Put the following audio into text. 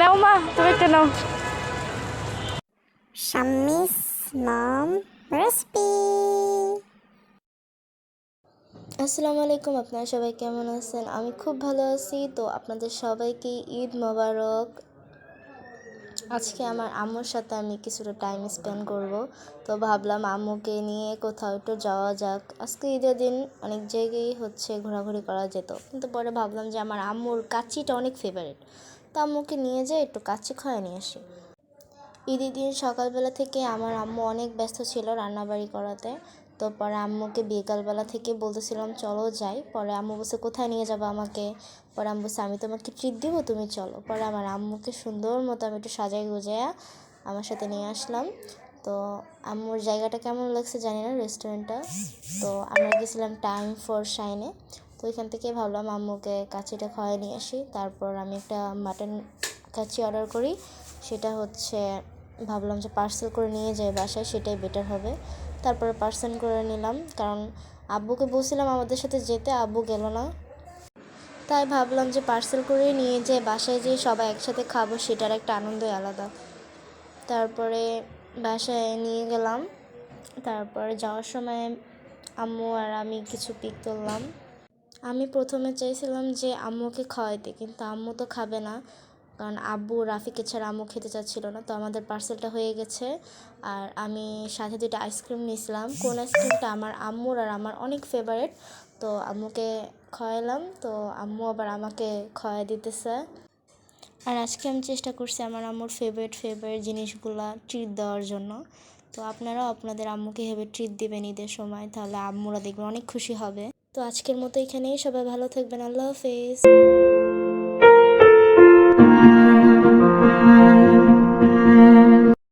নাও মা তুমি একটা নাও। শাম্মিস মম রেসিপি। আসসালামু আলাইকুম আপনারা সবাই কেমন আছেন? আমি খুব ভালো আছি তো আপনাদের সবাইকে ঈদ মোবারক। আজকে আমার আম্মুর সাথে আমি কিছুটা টাইম স্পেন্ড করব তো ভাবলাম আম্মুকে নিয়ে কোথাও একটু যাওয়া যাক। আজকে ঈদের দিন অনেক জায়গায় হচ্ছে ঘোরাঘুরি করা যেত কিন্তু পরে ভাবলাম যে আমার আম্মুর কাচ্চিটা অনেক ফেভারিট তো আম্মুকে নিয়ে যাই একটু কাচ্চি খাওয়া নিয়ে আসি। ঈদের দিন সকালবেলা থেকে আমার আম্মু অনেক ব্যস্ত ছিল রান্নাবাড়ি করাতে। তো পরে আম্মুকে বিকালবেলা থেকে বলতেছিলাম, চলো যাই। পরে আম্মু বলছে, কোথায় নিয়ে যাব আমাকে? পরে আম্মু বলছে, আমি তোমাকে ট্রিট দিব, তুমি চলো। পরে আমার আম্মুকে সুন্দর মতো আমি একটু সাজাই গুজায়া আমার সাথে নিয়ে আসলাম। তো আম্মুর জায়গাটা কেমন লাগছে জানি না রেস্টুরেন্টটা তো আমরা গেছিলাম টাইম ফর শাইনে। তো ওইখান থেকে ভাবলাম আম্মুকে কাছিটা খাওয়াই নিয়ে আসি। তারপর আমি একটা মাটন কাছি অর্ডার করি। সেটা হচ্ছে ভাবলাম যে পার্সেল করে নিয়ে যাই বাসায়, সেটাই বেটার হবে। তারপরে পার্সেল করে নিলাম। কারণ আব্বুকে বলছিলাম আমাদের সাথে যেতে, আব্বু গেল না। তাই ভাবলাম যে পার্সেল করে নিয়ে যেয়ে বাসায় যেয়ে সবাই একসাথে খাব, সেটার একটা আনন্দই আলাদা। তারপরে বাসায় নিয়ে গেলাম। তারপরে যাওয়ার সময় আম্মু আর আমি কিছু পিক তুললাম। আমি প্রথমে চাইছিলাম যে আম্মুকে খাওয়াইতে, কিন্তু আম্মু তো খাবে না। কারণ আব্বু রাফিকে ছাড়া আম্মু খেতে চাচ্ছিল না, তো আমাদের পার্সেলটা হয়ে গেছে। আর আমি সাথে দুটো আইসক্রিম নিয়েছিলাম। কোন আইসক্রিমটা আমার আম্মুর আর আমার অনেক ফেভারেট তো আম্মুকে খাওয়াইলাম। তো আম্মু আবার আমাকে খাওয়াই দিতেছে। আর আজকে আমি চেষ্টা করছি আমার আম্মুর ফেভারিট ফেভারিট জিনিসগুলা ট্রিট দেওয়ার জন্য। তো আপনারাও আপনাদের আম্মুকে হেবে ট্রিট দেবেন ঈদের সময়, তাহলে আম্মুরা দেখবেন অনেক খুশি হবে। তো আজকের মতো এখানেই সবাই ভালো থাকবেন। আল্লাহ হাফেজ।